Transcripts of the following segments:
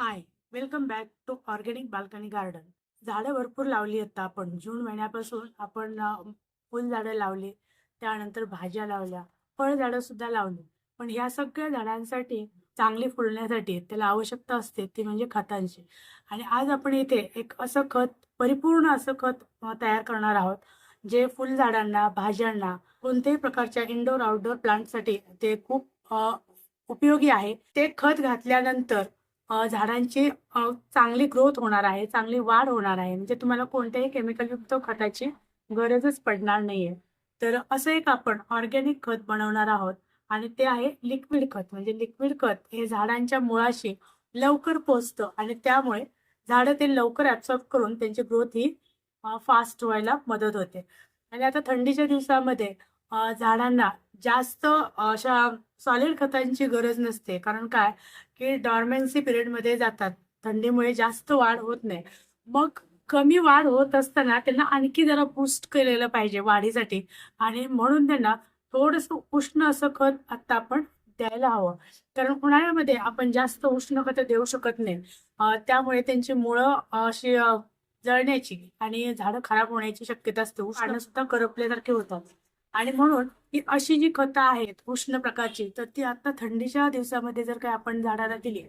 Hi welcome back to organic balcony garden झाडं भरपूर लावली आता आपण. जून महिन्यापासून आपण फुलझाडं लावली त्यानंतर भाज्या लावल्या फळझाडं सुद्धा लावली. पण ह्या सगळ्या झाडांसाठी चांगली फुलण्यासाठी त्याला आवश्यकता असते ती म्हणजे खतांची. आणि आज आपण इथे एक असं खत परिपूर्ण असं खत तयार करणार आहोत जे फुलझाडांना भाज्यांना कोणत्याही प्रकारच्या इंडोर आउटडोर प्लांटसाठी ते खूप उपयोगी आहे. ते खत घातल्यानंतर झाडांची चांगली ग्रोथ होणार आहे चांगली वाढ होणार आहे. म्हणजे तुम्हाला कोणत्याही केमिकलयुक्त खताची गरजच पडणार नाहीये. तर असं एक आपण ऑर्गॅनिक खत बनवणार आहोत आणि ते आहे लिक्विड खत. म्हणजे लिक्विड खत हे झाडांच्या मुळाशी लवकर पोचतं आणि त्यामुळे झाडं ते लवकर ॲब्सॉर्ब करून त्यांची ग्रोथ ही फास्ट व्हायला मदत होते. आणि आता थंडीच्या दिवसामध्ये झाडांना जास्त अशा सॉलिड खतांची गरज नसते. कारण काय? की डॉर्मेन्सी पिरियडमध्ये जातात. थंडीमुळे जास्त वाढ होत नाही. मग कमी वाढ होत असताना त्यांना आणखी जरा बूस्ट केलेलं पाहिजे वाढीसाठी. आणि म्हणून त्यांना थोडंसं उष्ण असं खत आता आपण द्यायला हवं. कारण उन्हाळ्यामध्ये आपण जास्त उष्ण खतं देऊ शकत नाही. त्यामुळे त्यांची मुळं अशी जळण्याची आणि झाडं खराब होण्याची शक्यता असते. उष्ण सुद्धा करपल्यासारखे होतात. आणि म्हणून ही अशी जी खतं आहेत उष्ण प्रकारची तर ती आता थंडीच्या दिवसामध्ये जर काही आपण झाडाला दिली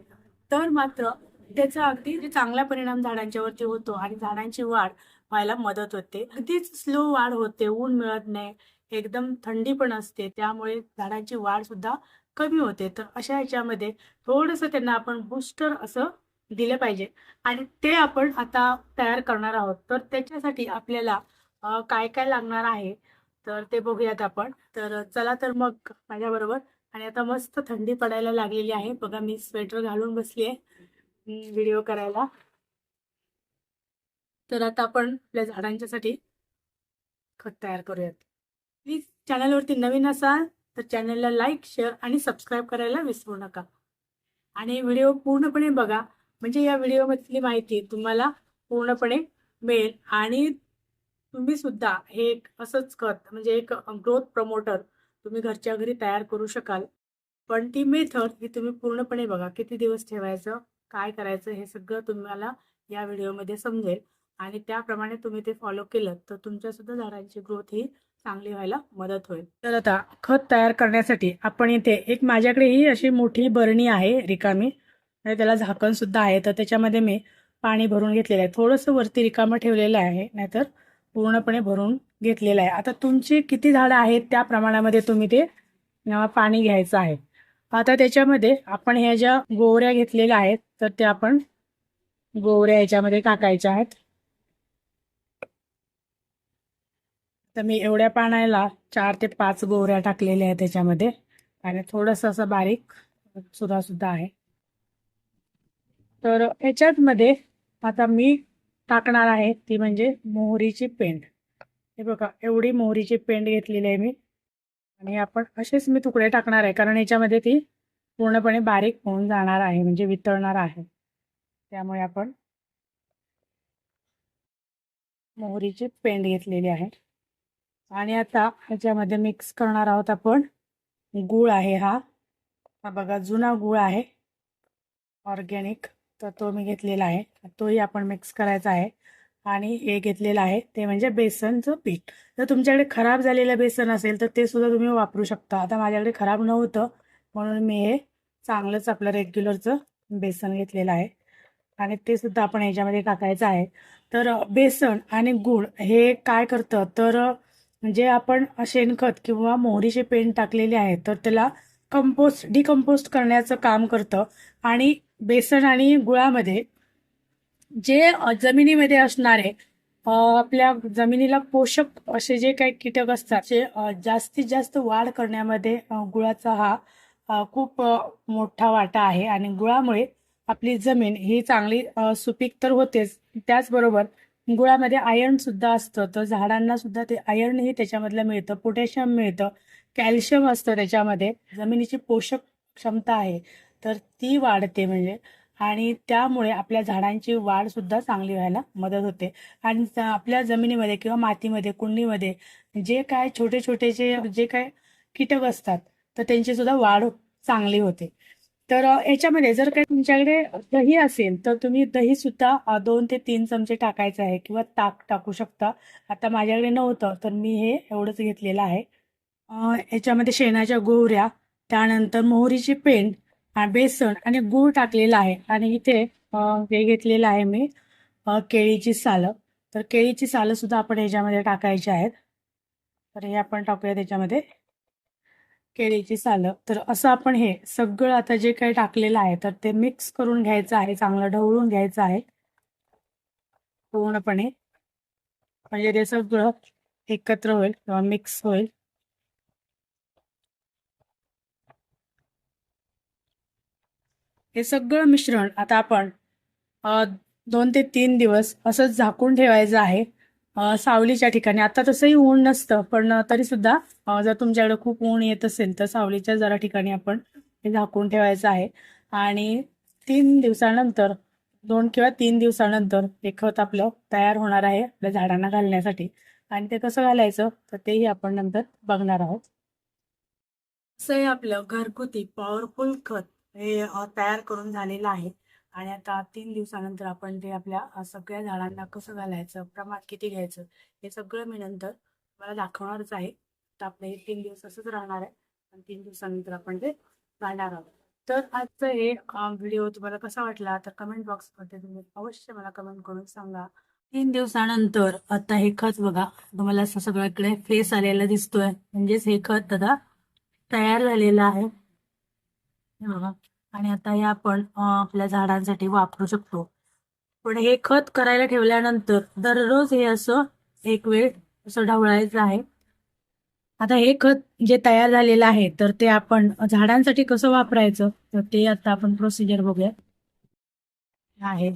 तर मात्र त्याचा अगदी चांगला परिणाम झाडांच्यावरती होतो आणि झाडांची वाढ व्हायला मदत होते. अगदीच स्लो वाढ होते ऊन मिळत नाही एकदम थंडी पण असते त्यामुळे झाडांची वाढ सुद्धा कमी होते. तर अशा ह्याच्यामध्ये थोडंसं त्यांना आपण बूस्टर असं दिलं पाहिजे. आणि ते आपण आता तयार करणार आहोत. तर त्याच्यासाठी आपल्याला काय काय लागणार आहे? तर ते बघूयात आपण. तर चला तर मग माझ्याबरोबर. आणि आता मस्त थंडी पडायला लागलेली आहे. बघा मी स्वेटर घालून बसली आहे. व्हिडिओ करायला. तर आता आपण आपल्या झाडांच्यासाठी खत तयार करूयात. प्लीज चॅनलवरती नवीन असाल तर चॅनलला लाईक शेअर आणि सबस्क्राईब करायला विसरू नका. आणि व्हिडिओ पूर्णपणे बघा. म्हणजे या व्हिडिओमधली माहिती तुम्हाला पूर्णपणे मिळेल. आणि तुम्ही सुद्धा हे एक असंच खत म्हणजे एक ग्रोथ प्रमोटर तुम्ही घरच्या घरी तयार करू शकाल. पण ती मेथड ही तुम्ही पूर्णपणे बघा किती दिवस ठेवायचं काय करायचं हे सगळं तुम्हाला या व्हिडिओमध्ये समजेल. आणि त्याप्रमाणे तुम्ही ते फॉलो केलं तर तुमच्या सुद्धा झाडांची ग्रोथ ही चांगली व्हायला मदत होईल. तर आता खत तयार करण्यासाठी आपण इथे एक माझ्याकडे ही अशी मोठी बरणी आहे रिकामी. आणि त्याला झाकण सुद्धा आहे तर त्याच्यामध्ये मी पाणी भरून घेतलेलं आहे. थोडंसं वरती रिकामं ठेवलेलं आहे नाहीतर पूर्णपणे भरून घेतलेलं आहे. आता तुमची किती झाडं आहेत त्या प्रमाणामध्ये तुम्ही ते पाणी घ्यायचं आहे. आता त्याच्यामध्ये आपण ह्या ज्या गोवऱ्या घेतलेल्या आहेत तर त्या आपण गोवऱ्या ह्याच्यामध्ये टाकायच्या आहेत. तर मी एवढ्या पाण्याला चार ते पाच गोवऱ्या टाकलेल्या आहेत त्याच्यामध्ये. आणि थोडंसं असं बारीक सुद्धा सुद्धा आहे. तर ह्याच्यात मध्ये आता मी टाकणार आहे ती म्हणजे मोहरीची पेंड. हे बघा एवढी मोहरीची पेंड घेतलेली आहे मी. आणि आपण असेच मी तुकडे टाकणार आहे कारण याच्यामध्ये ती पूर्णपणे बारीक होऊन जाणार आहे म्हणजे वितळणार आहे. त्यामुळे आपण मोहरीची पेंड घेतलेली आहे. आणि आता ह्याच्यामध्ये मिक्स करणार आहोत आपण. गूळ आहे हा. हा बघा जुना गूळ आहे. ऑर्गॅनिक तर तो मी घेतलेला आहे. तोही आपण मिक्स करायचा आहे. आणि हे घेतलेलं आहे. ते म्हणजे बेसनचं पीठ. जर तुमच्याकडे खराब झालेलं बेसन असेल तर ते सुद्धा तुम्ही वापरू शकता. आता माझ्याकडे खराब नव्हतं. म्हणून मी हे चांगलंच आपलं रेग्युलरचं बेसन घेतलेलं आहे. आणि ते सुद्धा आपण ह्याच्यामध्ये टाकायचं आहे. तर बेसन आणि गूळ हे काय करतं? तर जे आपण शेणखत किंवा मोहरीचे पेंट टाकलेले आहे तर त्याला कंपोस्ट डिकम्पोस्ट करण्याचं काम करतं. आणि बेसन आणि गुळामध्ये जे जमिनीमध्ये असणारे आपल्या जमिनीला पोषक असे जे काही कीटक असतात जे जास्तीत जास्त वाढ करण्यामध्ये गुळाचा हा खूप मोठा वाटा आहे. आणि गुळामुळे आपली जमीन ही चांगली सुपीक तर होतेच. त्याचबरोबर गुळामध्ये आयर्न सुद्धा असतं. तर झाडांना सुद्धा ते आयर्नही त्याच्यामधलं मिळतं. पोटॅशियम मिळतं. कॅल्शियम असतं त्याच्यामध्ये. जमिनीची पोषक क्षमता आहे. तर ती वाढते म्हणजे. आणि त्यामुळे आपल्या झाडांची वाढ सुद्धा चांगली व्हायला मदत होते. आणि आपल्या जमिनीमध्ये किंवा मातीमध्ये कुंडीमध्ये जे काय छोटे छोटे जे जे काय कीटक असतात तर त्यांची सुद्धा वाढ चांगली होते. तर याच्यामध्ये जर काही तुमच्याकडे दही असेल तर तुम्ही दही सुद्धा दोन ते तीन चमचे टाकायचं आहे किंवा ताक टाकू शकता. आता माझ्याकडे नव्हतं तर मी हे एवढंच घेतलेलं आहे. याच्यामध्ये शेणाच्या गोवऱ्या त्यानंतर मोहरीची पेंड बेसन आणि गूळ टाकलेला आहे. आणि इथे हे घेतलेलं आहे मी केळीची सालं. तर केळीची सालं सुद्धा आपण ह्याच्यामध्ये टाकायची आहेत. तर हे आपण टाकूया त्याच्यामध्ये. केळीची सालं. तर असं आपण हे सगळं आता जे काही टाकलेलं आहे तर ते मिक्स करून घ्यायचं आहे चांगलं ढवळून घ्यायचं आहे. पूर्णपणे. म्हणजे ते सगळं एकत्र होईल किंवा मिक्स होईल. हे सगळं मिश्रण आता आपण दोन ते तीन दिवस असंच झाकून ठेवायचं आहे. सावलीच्या ठिकाणी. आता तसंही ऊन नसतं पण तरी सुद्धा जर तुमच्याकडे खूप ऊन येत असेल तर सावलीच्या जरा ठिकाणी आपण हे झाकून ठेवायचं आहे. आणि तीन दिवसानंतर दोन किंवा तीन दिवसानंतर हे खत आपलं तयार होणार आहे आपल्या झाडांना घालण्यासाठी. आणि ते कसं घालायचं तर तेही आपण नंतर बघणार आहोत. असं हे आपलं घरगुती पॉवरफुल खत. हे तयार करून झालेलं आहे. आणि आता तीन दिवसानंतर आपण ते आपल्या सगळ्या झाडांना कसं घालायचं प्रमाण किती घ्यायचं हे सगळं मी नंतर मला दाखवणारच आहे. तर आपले हे तीन दिवस असंच राहणार आहे. आणि तीन दिवसानंतर आपण ते घालणार आहोत. तर आजचं हे व्हिडिओ तुम्हाला कसा वाटला तर कमेंट बॉक्समध्ये तुम्ही अवश्य मला कमेंट करून सांगा. तीन दिवसानंतर आता हे खत बघा तुम्हाला असं सगळ्याकडे फेस आलेला दिसतोय. म्हणजेच हे खत आता तयार झालेलं आहे. बघा आणि आता हे आपण आपल्या झाडांसाठी वापरू शकतो. पण हे खत करायला ठेवल्यानंतर दररोज हे असं एक वेळ असं ढवळायचं आहे. आता हे खत जे तयार झालेलं आहे तर ते आपण झाडांसाठी कसं वापरायचं? तर ते आता आपण प्रोसिजर बघूया आहे.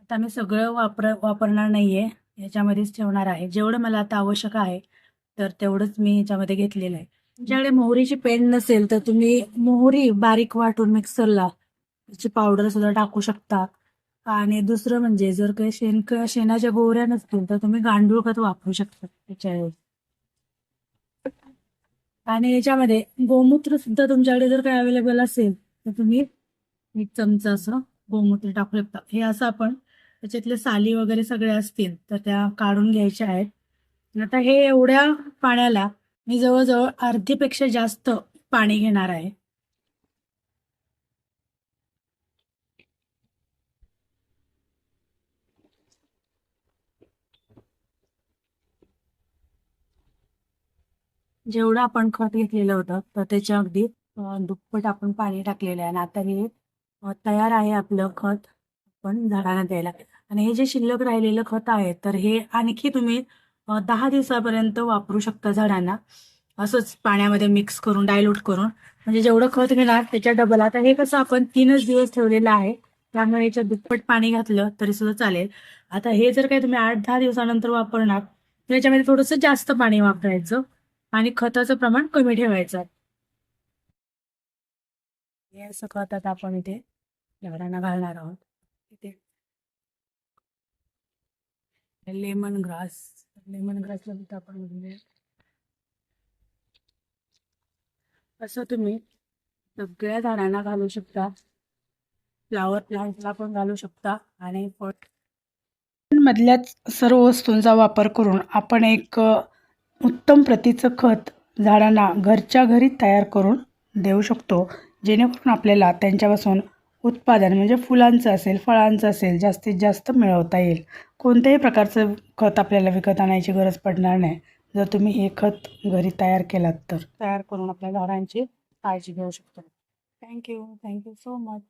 आता मी सगळं वापर वापरणार नाहीये. याच्यामध्येच ठेवणार आहे. जेवढं मला आता आवश्यक आहे तर तेवढंच मी याच्यामध्ये घेतलेलं आहे. तुमच्याकडे मोहरीची पेंड नसेल तर तुम्ही मोहरी बारीक वाटून मिक्सरला त्याची पावडर सुद्धा टाकू शकता. आणि दुसरं म्हणजे जर काही शेण शेणाच्या गोवऱ्या नसतील तर तुम्ही गांडूळ खत वापरू शकता त्याच्याऐवजी. आणि याच्यामध्ये गोमूत्र सुद्धा तुमच्याकडे जर काही अवेलेबल असेल तर तुम्ही एक चमचा असं गोमूत्र टाकू शकता. हे असं आपण त्याच्यातले साली वगैरे सगळे असतील तर त्या काढून घ्यायच्या आहेत. आता हे एवढ्या पाण्याला मी जवळजवळ अर्धीपेक्षा जास्त पाणी घेणार आहे. जेवढं आपण खत घेतलेलं होतं तर त्याच्या अगदी दुप्पट आपण पाणी टाकलेलं आहे. आणि आता हे तयार आहे आपलं खत आपण झाडांना द्यायला. आणि हे जे शिल्लक राहिलेलं खत आहे तर हे आणखी तुम्ही दहा दिवसापर्यंत वापरू शकता झाडांना. असंच पाण्यामध्ये मिक्स करून डायल्यूट करून. म्हणजे जेवढं खत घेणार त्याच्या डबल आता हे कसं आपण तीनच दिवस ठेवलेलं आहे. त्यामुळे याच्यात दुप्पट पाणी घातलं तरी सुद्धा चालेल. आता हे जर काही तुम्ही आठ दहा दिवसानंतर वापरणार तर याच्यामध्ये थोडंसं जास्त पाणी वापरायचं आणि खताचं प्रमाण कमी ठेवायचं. हे असं खत आता आपण इथे झाडांना घालणार आहोत. इथे लेमन ग्रास. लेमन ग्रासला सुद्धा आपण घालूया. असं तुम्ही सगळ्या झाडांना घालू शकता. फ्लावर प्लांटला पण घालू शकता आणि फट मधल्याच सर्व वस्तूंचा वापर करून आपण एक उत्तम प्रतीचं खत झाडांना घरच्या घरी तयार करून देऊ शकतो. जेणेकरून आपल्याला त्यांच्यापासून उत्पादन म्हणजे फुलांचं असेल फळांचं असेल जास्तीत जास्त मिळवता येईल. कोणत्याही प्रकारचं खत आपल्याला विकत आणायची गरज पडणार नाही. जर तुम्ही हे खत घरी तयार केलात तर. तयार करून आपल्या झाडांची काळजी घेऊ शकतो. Thank you. Thank you so much.